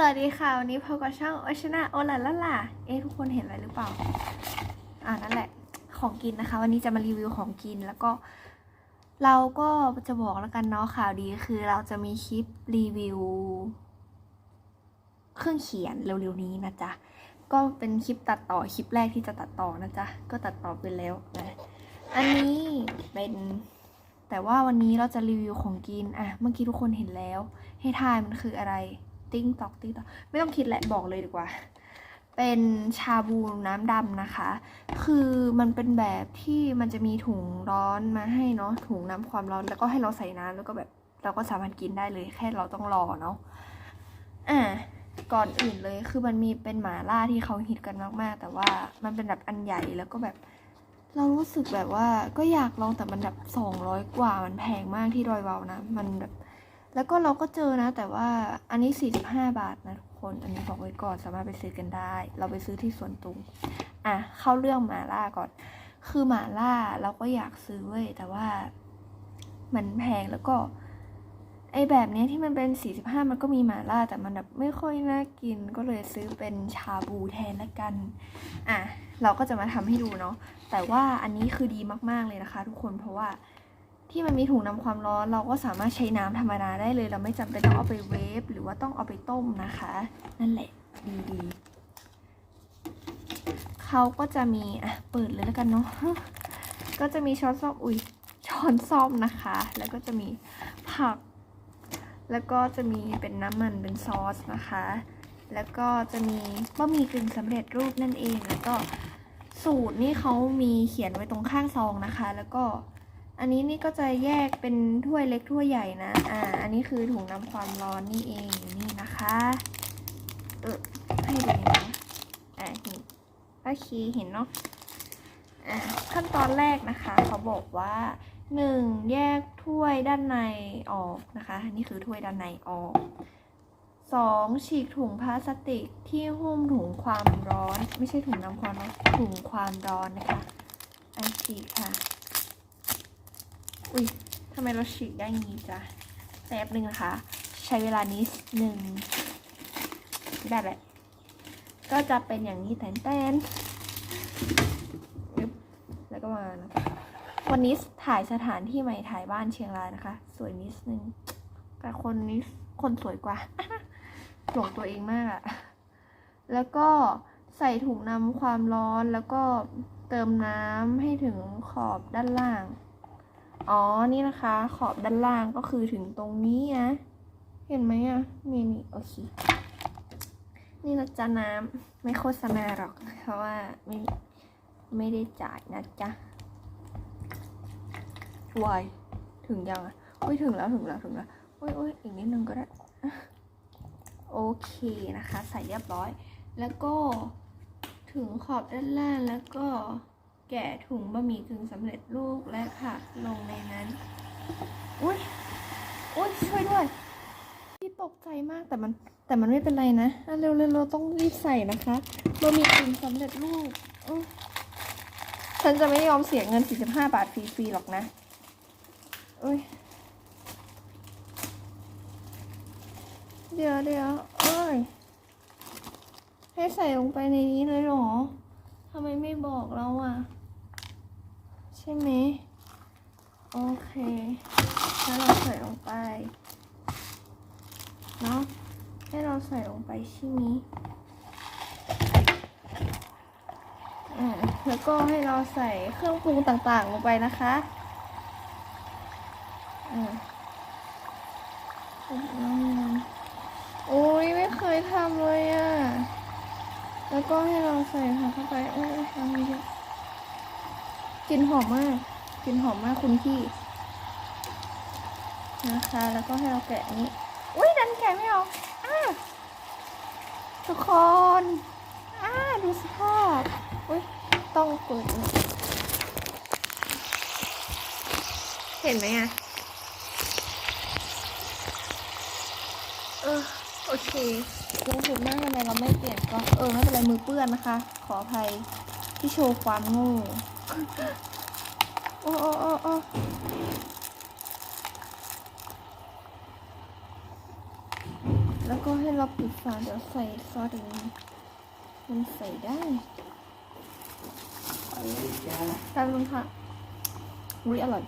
สวัสดีค่ะ วันนี้พบกับช่องโอชนะโอลาล่าล่าเอ๊ะทุกคนเห็นอะไรหรือเปล่า อ่านั่นแหละ ของกินนะคะ วันนี้จะมารีวิวของกินแล้วก็ เราก็จะบอกแล้วกันเนาะข่าวดีคือเราจะมีคลิปรีวิว เครื่องเขียนเร็วๆนี้นะจ๊ะ ก็เป็นคลิปตัดต่อคลิปแรกที่จะตัดต่อนะจ๊ะ ก็ตัดต่อไปแล้วนะอันนี้เป็นแต่ว่าวันนี้เราจะรีวิวของกินอะเมื่อกี้ทุกคนเห็นแล้ว ให้ทายมันคืออะไร ติ้งตอกติ้งตอกไม่ต้องคิดแหละบอกเลยดีกว่า เป็นชาบูน้ำดำนะคะ คือมันเป็นแบบที่มันจะมีถุงร้อนมาให้เนาะถุงน้ำความร้อนแล้วก็ให้เราใส่น้ำแล้วก็แบบเราก็สามารถกินได้เลยแค่เราต้องรอเนาะอ่าก่อนอื่นเลยคือมันมีเป็นหมาล่าที่เขาฮิตกันมากๆ แต่ว่ามันเป็นแบบอันใหญ่แล้วก็แบบ เรารู้สึกแบบว่าก็อยากลองแต่มันแบบสองร้อยกว่ามันแพงมากที่ดอยเวานะ มันแบบ แล้วก็เราก็เจอนะ แต่ว่าอันนี้ 45 บาทนะทุกคน อันนี้บอกไว้ก่อนสามารถไปซื้อกันได้ เราไปซื้อที่สวนตุงอะเข้าเรื่องหมาล่าก่อน คือหมาล่าเราก็อยากซื้อเว้ยแต่ว่ามันแพงแล้วก็ไอแบบนี้ที่มันเป็น 45 มันก็มีหมาล่าแต่มันแบบไม่ค่อยน่ากินก็เลยซื้อเป็นชาบูแทนละกัน อะ เราก็จะมาทำให้ดูเนาะแต่ว่าอันนี้คือดีมากๆเลยนะคะ ทุกคนเพราะว่า ที่มันมีถุงนำความร้อนเราก็สามารถใช้น้ำธรรมดาได้เลย เราไม่จำเป็นต้องเอาไปเวฟหรือว่าต้องเอาไปต้มนะคะ นั่นแหละดีดีๆเขาก็จะมีอะเปิดเลยแล้วกันเนาะก็จะมีช้อนซ่อมอุ้ยช้อนซ่อมนะคะ แล้วก็จะมีผัก แล้วก็จะมีเป็นน้ำมันเป็นซอสนะคะ แล้วก็จะมีบะหมี่กึ่งสำเร็จรูปนั่นเองแล้วก็สูตรนี่เขามีเขียนไว้ตรงข้างซองนะคะ แล้วก็ อันนี้นี่ก็จะแยกเป็นถ้วยเล็กถ้วยใหญ่นะ อ่า อันนี้คือถุงน้ำความร้อนนี่เองนี่นะคะ เออให้ดูหน่อยนะอ่าเห็นโอเคเห็นเนาะ อ่าขั้นตอนแรกนะคะ เขาบอกว่าหนึ่งแยกถ้วยด้านในออกนะคะ นี่คือถ้วยด้านในออกสองฉีกถุงพลาสติกที่หุ้มถุงความร้อน ไม่ใช่ถุงน้ำความร้อนถุงความร้อนนะคะอันฉีกค่ะ อุ้ยทำไมเราฉีกได้งี้จ้ะแป๊บหนึ่งนะคะ ใช้เวลานิดหนึ่งได้แหละ ก็จะเป็นอย่างนี้แตนแตนแล้วก็มานะคะวันนี้ถ่ายสถานที่ใหม่ถ่ายบ้านเชียงรายนะคะ สวยนิดนึง แต่คนนี้คนสวยกว่าหลงตัวเองมากอะแล้วก็ใส่ถุงนำความร้อนแล้วก็เติมน้ำให้ถึงขอบด้านล่าง อ๋อ นี่นะคะ ขอบด้านล่างก็คือถึงตรงนี้นะ เห็นไหมอะนี่นี่โอเค นี่นะจ๊ะน้ำไม่โฆษณาหรอก เพราะว่าไม่ไม่ได้จ่ายนะจ๊ะวายถึงยังอะอุ้ยถึงแล้วถึงแล้วถึงแล้วอุ้ยอุ้ยอีกนิดนึงก็ได้ โอเคนะคะ ใส่เรียบร้อย แล้วก็ถึงขอบด้านล่างแล้วก็ แกะถุงบะหมี่กึ่งสำเร็จรูปและผักลงในนั้น อุ้ยอุ้ยช่วยด้วย ที่ตกใจมากแต่มันแต่มันไม่เป็นไรนะอะเร็วเราต้องรีบใส่นะคะบะหมี่กึ่งสำเร็จรูปฉันจะไม่ยอมเสียเงิน 45 บาทฟรีๆหรอกนะอุ้ยเดี๋ยวเดี๋ยวเอ้ย ให้ใส่ลงไปในนี้เลยเหรอ ทำไมไม่บอกเราอะ ช่ไหมโอเค แล้วเราใส่ลงไป เนาะให้เราใส่ลงไปใช่ไหมอ่าแล้วก็ให้เราใส่เครื่องปรุงต่างๆลงไปนะคะอ่าอืมโอ้ยไม่เคยทำเลยอะ่ะ แล้วก็ให้เราใส่ผักเข้าไปโอ้ยทำเยอะ กลิ่นหอมมากกลิ่นหอมมากคุณพี่ นะคะ แล้วก็ให้เราแกะนี้ อุ้ยดันแกะไม่ออกอ้าทุกคนอ้าดูสภาพอุ้ยต้องเปิดเห็นไหมอะเออโอเคลงทุนมากทำไมเราไม่เปลี่ยนก็เออไม่เป็นไรมือเปื้อนนะคะ ขออภัยที่โชว์ความโง่ โอ้โอ้โอ้โอ้แล้วก็ให้เราปิดฝาเดี๋ยวใส่ซอสอย่างนี้มันใส่ได้ไปเลยจ้าแป๊บนึงค่ะอุ้ยอร่อย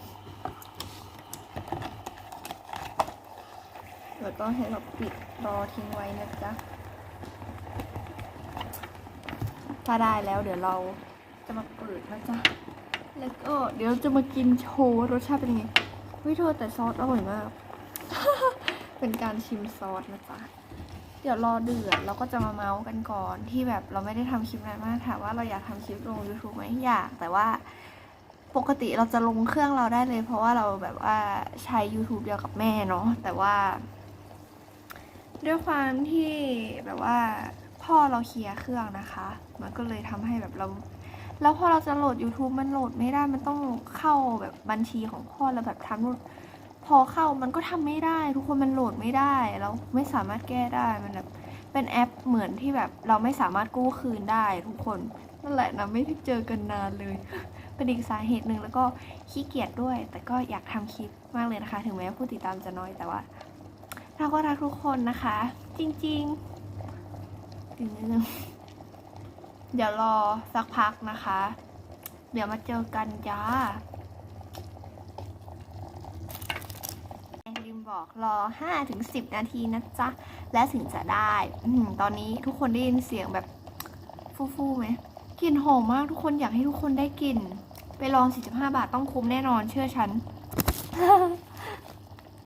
แล้วก็ให้เราปิดรอทิ้งไว้นะจ๊ะถ้าได้แล้วเดี๋ยวเรา จะมาเปิดนะจ๊ะ แล้วก็เดี๋ยวจะมากินโชว์รสชาติเป็นยังไงเฮ้ยเธอแต่ซอสอร่อยมาก เป็นการชิมซอสนะจ๊ะ เดี๋ยวรอเดือดเราก็จะมาเมาส์กันก่อนที่แบบเราไม่ได้ทำคลิปนานมากถามว่าเราอยากทำคลิปลง YouTube ไหมอยาก แต่ว่าปกติเราจะลงเครื่องเราได้เลย เพราะว่าเราแบบว่าใช้ YouTube เดียวกับแม่เนาะแต่ว่า ด้วยความที่แบบว่าพ่อเราเคลียร์เครื่องนะคะ มันก็เลยทำให้แบบเรา แล้วพอเราจะโหลด YouTube มันโหลดไม่ได้ มันต้องเข้าแบบบัญชีของพ่อแล้วแบบทำนู่นพอเข้ามันก็ทำไม่ได้ ทุกคนมันโหลดไม่ได้เราไม่สามารถแก้ได้มันแบบเป็นแอปเหมือนที่แบบเราไม่สามารถกู้คืนได้ทุกคนนั่นแหละนะไม่ได้เจอกันนานเลย เป็นอีกสาเหตุหนึ่งแล้วก็ขี้เกียจด้วย แต่ก็อยากทำคลิปมากเลยนะคะ ถึงแม้ผู้ติดตามจะน้อยแต่ว่า เราก็รักทุกคนนะคะ จริงๆถึงนิดนึง เดี๋ยวรอสักพักนะคะ เดี๋ยวมาเจอกันจ้าลืมบอกรอ5ถึง10 นาทีนะจ๊ะ และถึงจะได้ออหือตอนนี้ทุกคนได้ยินเสียงแบบฟู่ๆไหมกลิ่นหอมมากทุกคนอยากให้ทุกคนได้กลิ่น ไปลอง 45 บาทต้องคุ้มแน่นอนเชื่อฉัน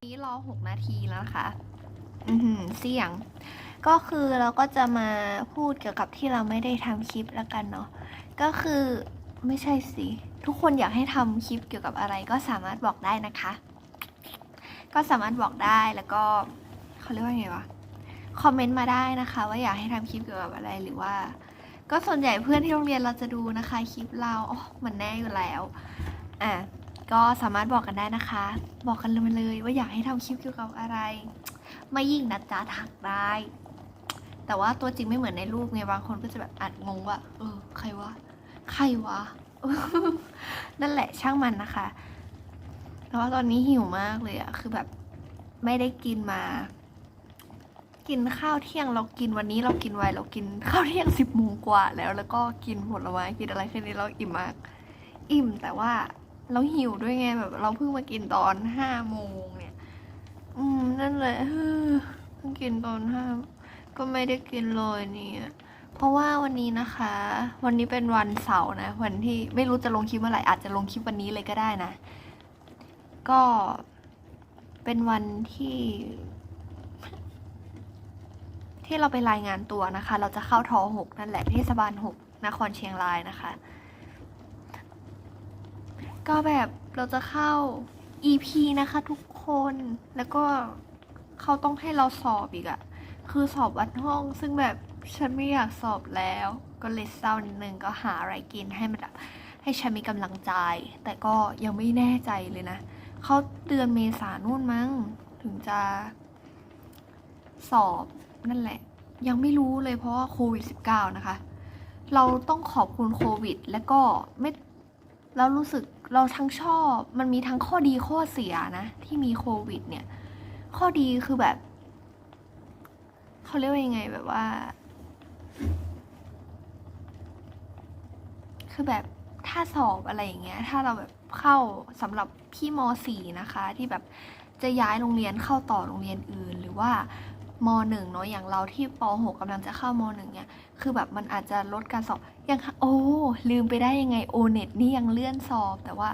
นี้รอ 6 นาทีแล้วนะคะ อือหือเสียง ก็คือเราก็จะมาพูดเกี่ยวกับที่เราไม่ได้ทำคลิปแล้วกันเนาะก็คือไม่ใช่สิทุกคนอยากให้ทำคลิปเกี่ยวกับอะไรก็สามารถบอกได้นะคะ ก็สามารถบอกได้แล้วก็เขาเรียกว่าไงวะคอมเมนต์มาได้นะคะ ว่าอยากให้ทำคลิปเกี่ยวกับอะไรหรือว่า ก็ส่วนใหญ่เพื่อนที่โรงเรียนเราจะดูนะคะคลิปเราอ๋อมันแน่อยู่แล้วอะก็สามารถบอกกันได้นะคะ บอกกันเลยเลยว่าอยากให้ทำคลิปเกี่ยวกับอะไร ไม่ยิ่งนะจ๊ะถักได้ แต่ว่าตัวจริงไม่เหมือนในรูปไงบางคนก็จะแบบอัดงงว่า เออ ใครวะ ใครวะ นั่นแหละช่างมันนะคะ แล้วว่าตอนนี้หิวมากเลยอะคือแบบไม่ได้กินมา กินข้าวเที่ยงเรากินวันนี้เรากินไวเรากินข้าวเที่ยงสิบโมงกว่า แล้วแล้วก็กินผลไม้กินอะไรแค่นี้เราอิ่มมาก อิ่มแต่ว่าเราหิวด้วยไงแบบ เราเพิ่งมากินตอนห้าโมงเนี่ย อืมนั่นแหละเออเพิ่งกินตอนห้า ก็ไม่ได้กินเลยเนี่ยเพราะว่าวันนี้นะคะ วันนี้เป็นวันเสาร์นะ วันที่ไม่รู้จะลงคลิปเมื่อไหร่อาจจะลงคลิปวันนี้เลยก็ได้นะ ก็เป็นวันที่ ที่เราไปรายงานตัวนะคะ เราจะเข้าทอหกนั่นแหละเทศบาลหกนครเชียงรายนะคะ ก็แบบเราจะเข้า EP นะคะทุกคนแล้วก็เขาต้องให้เราสอบอีกอะ คือสอบวัดห้องซึ่งแบบฉันไม่อยากสอบแล้ว ก็เลยเศร้านิดนึงก็หาอะไรกินให้มันแบบให้ฉันมีกำลังใจ แต่ก็ยังไม่แน่ใจเลยนะเขาเดือนเมษานู่นมั้ง ถึงจะสอบนั่นแหละ ยังไม่รู้เลยเพราะว่าโควิด -19 นะคะ เราต้องขอบคุณโควิด และก็ไม่เรารู้สึกเราทั้งชอบ มันมีทั้งข้อดีข้อเสียนะ ที่มีโควิดเนี่ย ข้อดีคือแบบ เขาเรียกว่ายังไงแบบว่า คือแบบถ้าสอบอะไรอย่างเงี้ย ถ้าเราแบบเข้าสำหรับพี่ม .4 นะคะ ที่แบบจะย้ายโรงเรียนเข้าต่อโรงเรียนอื่น หรือว่ามหนึ่งเนาะอย่างเราที่ป .6 กำลังจะเข้ามหนึ่งเนี่ยคือแบบมันอาจจะลดการสอบยังโอ้ลืมไปได้ยังไงโอเน็ตนี่ยังเลื่อนสอบ แต่ว่า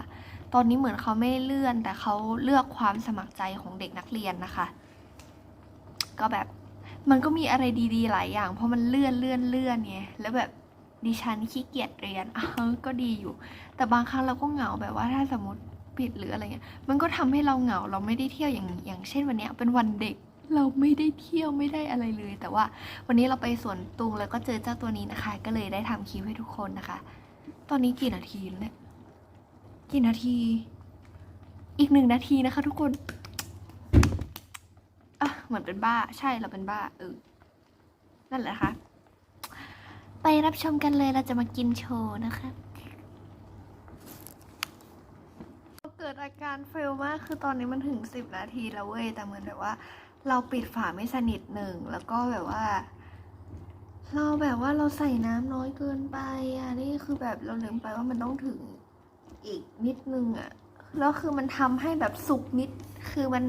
ตอนนี้เหมือนเขาไม่เลื่อน แต่เขาเลือกความสมัครใจของเด็กนักเรียนนะคะ ก็แบบ มันก็มีอะไรดีๆ หลายอย่าง เพราะมันเลื่อนเลื่อนเลื่อนไงแล้วแบบดิฉันขี้เกียจเรียนเอ้าวก็ดีอยู่ แต่บางครั้งเราก็เหงาแบบว่าถ้าสมมติปิดหรืออะไรเงี้ย มันก็ทำให้เราเหงาเราไม่ได้เที่ยวอย่างอย่างเช่นวันเนี้ยเป็นวันเด็กเราไม่ได้เที่ยวไม่ได้อะไรเลย แต่ว่าวันนี้เราไปสวนตุงแล้วก็เจอเจ้าตัวนี้นะคะ ก็เลยได้ทำคลิปให้ทุกคนนะคะ ตอนนี้กี่นาทีแล้วเนี่ยกี่นาที อีกหนึ่งนาทีนะคะ ทุกคน อะเหมือนเป็นบ้า ใช่เราเป็นบ้า เออ นั่นแหละค่ะ ไปรับชมกันเลยเราจะมากินโชว์นะคะเกิดอาการเฟลมาก คือตอนนี้มันถึงสิบนาทีแล้วเว้ย แต่เหมือนแบบว่า เราปิดฝาไม่สนิทหนึ่ง แล้วก็แบบว่า เราแบบว่าเราใส่น้ำน้อยเกินไปอะ นี่คือแบบเราลืมไปว่ามันต้องถึงอีกนิดนึงอะ แล้วคือมันทำให้แบบสุกนิด คือมัน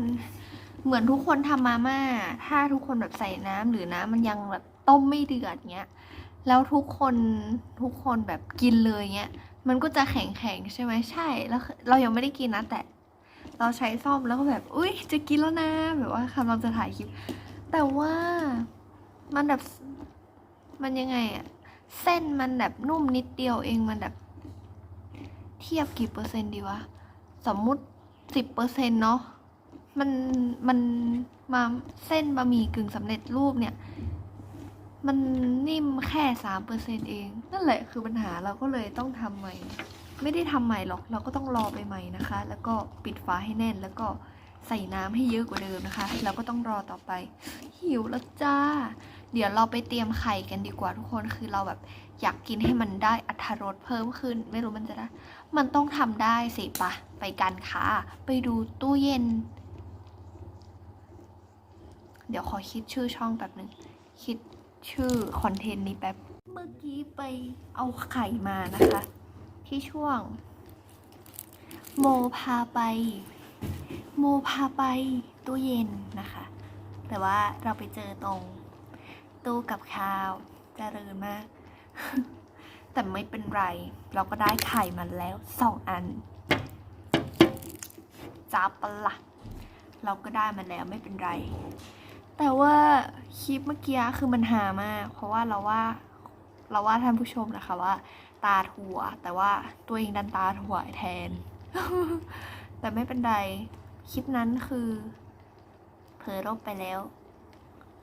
เหมือนทุกคนทำมาม่า ถ้าทุกคนแบบใส่น้ำหรือน้ำมันยังแบบต้มไม่เดือดเงี้ย แล้วทุกคนทุกคนแบบกินเลยเงี้ย มันก็จะแข็งแข็งใช่ไหมใช่ แล้วเรายังไม่ได้กินนะแต่ เราใช้ซ่อมแล้วก็แบบ อุ้ยจะกินแล้วนะ แบบว่ากำลังจะถ่ายคลิป แต่ว่ามันแบบมันยังไงอะเส้นมันแบบนุ่มนิดเดียวเองมันแบบ เทียบกี่เปอร์เซ็นต์ดีวะ สมมุติสิบเปอร์เซ็นต์เนาะ มันมันมาเส้นบะหมี่กึ่งสำเร็จรูปเนี่ย มันนิ่มแค่สามเปอร์เซ็นเอง นั่นแหละคือปัญหาเราก็เลยต้องทำใหม่ ไม่ได้ทำใหม่หรอกเราก็ต้องรอไปใหม่นะคะ แล้วก็ปิดฝาให้แน่นแล้วก็ใส่น้ำให้เยอะกว่าเดิมนะคะแล้วก็ต้องรอต่อไป หิวแล้วจ้า เดี๋ยวเราไปเตรียมไข่กันดีกว่าทุกคนคือเราแบบอยากกินให้มันได้อัตรสเพิ่มขึ้น ไม่รู้มันจะได้ มันต้องทำได้สิปะไปกันค่ะ ไปดูตู้เย็น เดี๋ยวขอคิดชื่อช่องแป๊บหนึ่งคิดชื่อคอนเทนต์นี้แป๊บ เมื่อกี้ไปเอาไข่มานะคะ ที่ช่วง โมพาไป โมพาไปตู้เย็นนะคะ แต่ว่าเราไปเจอตรง ตู้กับข้าวเจริญมาก แต่ไม่เป็นไร เราก็ได้ไข่มาแล้วสองอันจ้าปะละเราก็ได้มาแล้วไม่เป็นไร แต่ว่าคลิปเมื่อกี้คือมันหามาก เพราะว่าเราว่าเราว่าท่านผู้ชมนะคะว่า ตาถั่ว แต่ว่าตัวเองดันตาถั่วแทน แต่ไม่เป็นไรคลิปนั้นคือเผลอลบไปแล้ว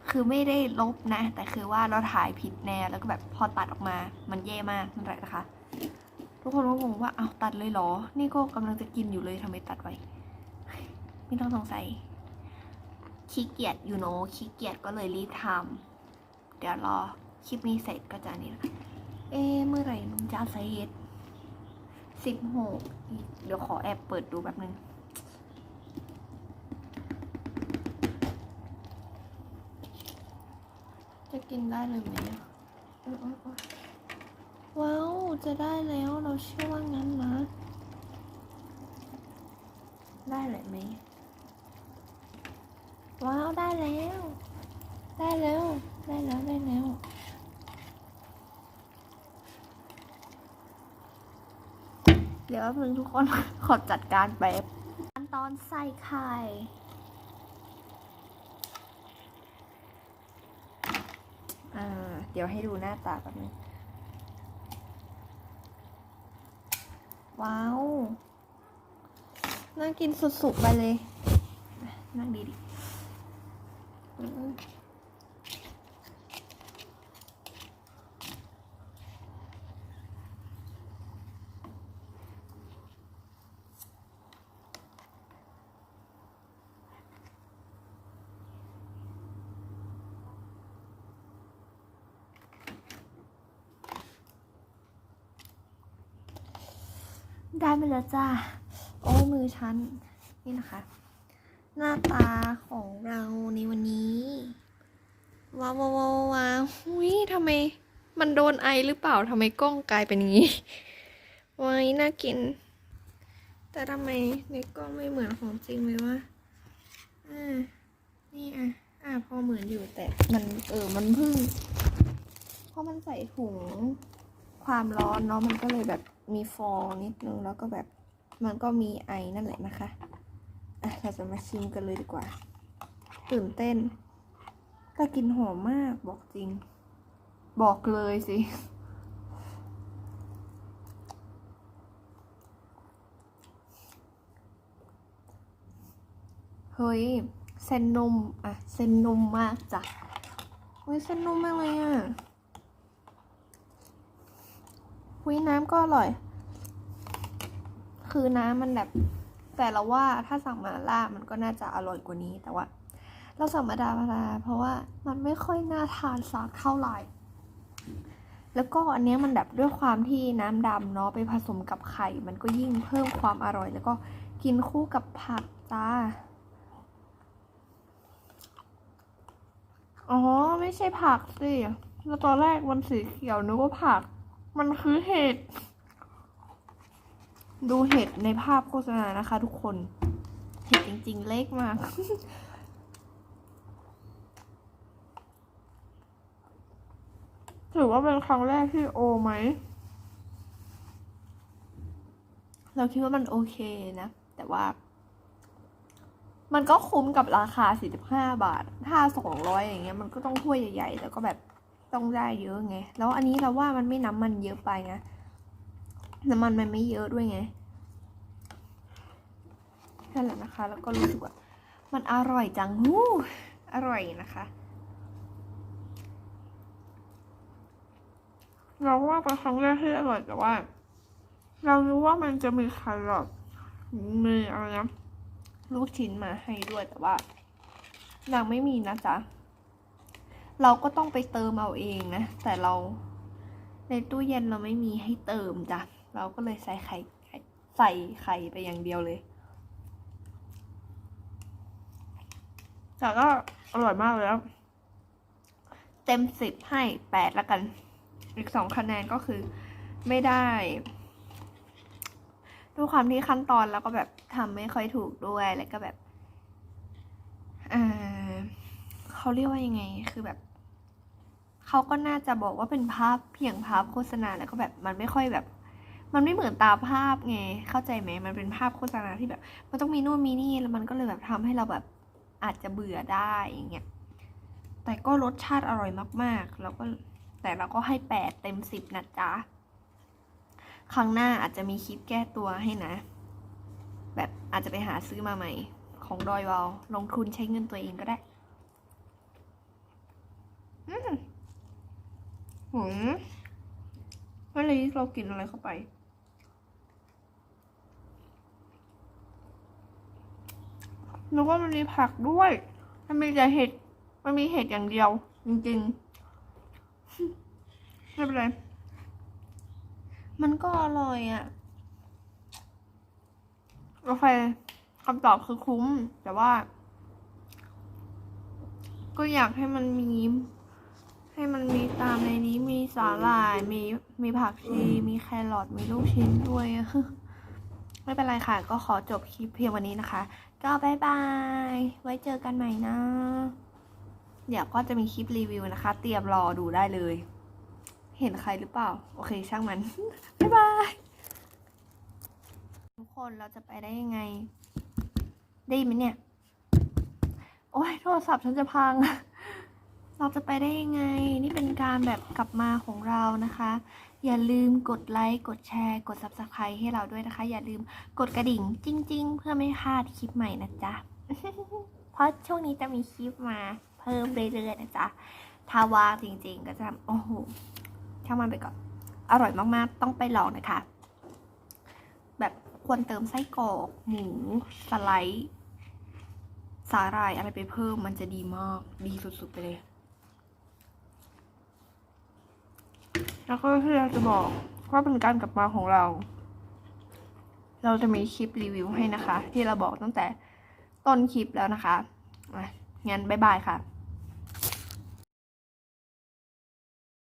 คือไม่ได้ลบนะ แต่คือว่าเราถ่ายผิดแนวแล้วก็แบบพอตัดออกมา มันแย่มากนั่นแหละนะคะ ทุกคนก็งงว่าเอาตัดเลยเหรอ นี่ก็กำลังจะกินอยู่เลยทำไมตัดไว้ ไม่ต้องสงสัย ขี้เกียจอยู่โนขี้เกียจก็เลยรีบทำเดี๋ยวรอคลิปนี้เสร็จก็จะนี่ละเอ๊เมื่อไหร่มึงจะเสร็จสิบหกเดี๋ยวขอแอบเปิดดูแป๊บนึงจะกินได้เลยไหมอะเออเออเออว้าว จะได้แล้วเราเชื่อว่างั้นนะ ได้เลยไหม ว้าว ได้แล้ว ได้แล้ว ได้แล้ว ได้แล้ว เดี๋ยวแป๊บนึงทุกคน ขอจัดการแบบขั้นตอนใส่ไข่อ่าเดี๋ยวให้ดูหน้าตาแป๊บนึงว้าว น่ากินสุดๆไปเลย นั่งดีดิอืม ได้ไปแล้วจ้า โอ้ มือฉัน นี่นะคะ หน้าตาของเราในวันนี้ ว้าวว้าวว้าวหุ้ยทำไม มันโดนไอหรือเปล่าทำไมกล้องกลายเป็นงี้ว้ายน่ากิน แต่ทำไมในกล้องไม่เหมือนของจริงเลยวะอ่านี่อะอะพอเหมือนอยู่แต่มันเออมันพึ่งเพราะมันใส่ถุงความร้อนเนาะมันก็เลยแบบมีฟองนิดนึงแล้วก็แบบมันก็มีไอนั่นแหละนะคะ อะเราจะมาชิมกันเลยดีกว่า ตื่นเต้น แต่กลินหอมมากบอกจริง บอกเลยสิ เฮ้ยเส้นนุ่มอะเส้นนุ่มมากจ้ะเฮ้ยเส้นนุ่มมากเลยอะหุยน้ำก็อร่อย คือน้ำมันแบบ แต่เราว่าถ้าสั่งมาล่ามันก็น่าจะอร่อยกว่านี้แต่ว่า เราสั่งมาดามาเพราะว่ามันไม่ค่อยน่าทานสักเท่าไหร่ แล้วก็อันนี้มันแบบด้วยความที่น้ำดำเนาะไปผสมกับไข่ มันก็ยิ่งเพิ่มความอร่อย แล้วก็กินคู่กับผักจ้าอ๋อ ไม่ใช่ผักสิแล้วตอนแรกมันสีเขียวนึกว่าผัก มันคือเห็ด ดูเห็ดในภาพโฆษณานะคะ ทุกคน เห็ดจริง ๆ เล็กมาก ถือว่าเป็นครั้งแรกที่โอไหม เราคิดว่ามันโอเคนะ แต่ว่า มันก็คุ้มกับราคา 45 บาท ถ้า 200 อย่างเงี้ย มันก็ต้องถ้วยใหญ่ ๆแต่ก็แบบต้องได้เยอะไง แล้วอันนี้เราว่ามันไม่น้ำมันเยอะไปนะ น้ำมันมันไม่เยอะด้วยไงนั่นแหละนะคะ แล้วก็รู้สึกว่ามันอร่อยจังหู้อร่อยนะคะเราว่าเป็นครั้งแรกที่อร่อยแต่ว่า เรารู้ว่ามันจะมีแครอทมีอะไรนะลูกชิ้นมาให้ด้วยแต่ว่ายังไม่มีนะจ๊ะ เราก็ต้องไปเติมเอาเองนะ แต่เราในตู้เย็นเราไม่มีให้เติมจ้ะ เราก็เลยใส่ไข่ใส่ไข่ไปอย่างเดียวเลย แต่ก็อร่อยมากเลยครับเต็มสิบให้แปดละกัน อีกสองคะแนนก็คือไม่ได้ด้วยความที่ขั้นตอนแล้วก็แบบทำไม่ค่อยถูกด้วยแล้วก็แบบเออเขาเรียกว่ายังไง คือแบบเขาก็น่าจะบอกว่าเป็นภาพเพียงภาพโฆษณาแล้วก็แบบมันไม่ค่อยแบบ มันไม่เหมือนตาภาพไง เข้าใจไหม มันเป็นภาพโฆษณาที่แบบ มันต้องมีนู่นมีนี่ แล้วมันก็เลยแบบทำให้เราแบบอาจจะเบื่อได้อย่างเงี้ย แต่ก็รสชาติอร่อยมากๆ แล้วก็แต่เราก็ให้แปดเต็มสิบนะจ๊ะ ครั้งหน้าอาจจะมีคลิปแก้ตัวให้นะ แบบอาจจะไปหาซื้อมาใหม่ ของดอยวอลลงทุนใช้เงินตัวเองก็ได้ อืมหืมวันนี้เรากินอะไรเข้าไป นึกว่ามันมีผักด้วย มันมีแต่เห็ด มันมีเห็ดอย่างเดียว จริงๆ ไม่เป็นไร มันก็อร่อยอะ่ะ โอเคคำตอบคือคุ้ม แต่ว่า ก็อยากให้มันมี ให้มันมีตามในนี้มีสาหร่าย มีมีผักชี มีแครอทมีลูกชิ้นด้วยอะ ไม่เป็นไรค่ะ ก็ขอจบคลิปเพียงวันนี้นะคะ ก็บายบาย ไว้เจอกันใหม่นะ เดี๋ยวก็จะมีคลิปรีวิวนะคะ เตรียมรอดูได้เลย เห็นใครหรือเปล่า โอเคช่างมัน บ๊ายบาย ทุกคนเราจะไปได้ยังไง ได้ไหมเนี่ย โอ้ยโทรศัพท์ฉันจะพัง เราจะไปได้ยังไง นี่เป็นการแบบกลับมาของเรานะคะ อย่าลืมกดไลค์กดแชร์กด subscribe ให้เราด้วยนะคะ อย่าลืมกดกระดิ่งจริง ๆ เพื่อไม่พลาดคลิปใหม่นะจ๊ะ เพราะช่วงนี้จะมีคลิปมาเพิ่มเรื่อยๆนะจ๊ะถ้าว่างจริง ๆ ก็จะโอ้โหช่างมันไปก่อน อร่อยมากๆ ต้องไปลองนะคะ แบบควรเติมไส้กรอกหมูสไลด์สาหร่ายอะไรไปเพิ่มมันจะดีมาก ดีสุดๆไปเลย แล้วก็ที่เราจะบอกว่าเป็นการกลับมาของเรา เราจะมีคลิปรีวิวให้นะคะ ที่เราบอกตั้งแต่ต้นคลิปแล้วนะคะอะงั้นบ๊ายบายค่ะ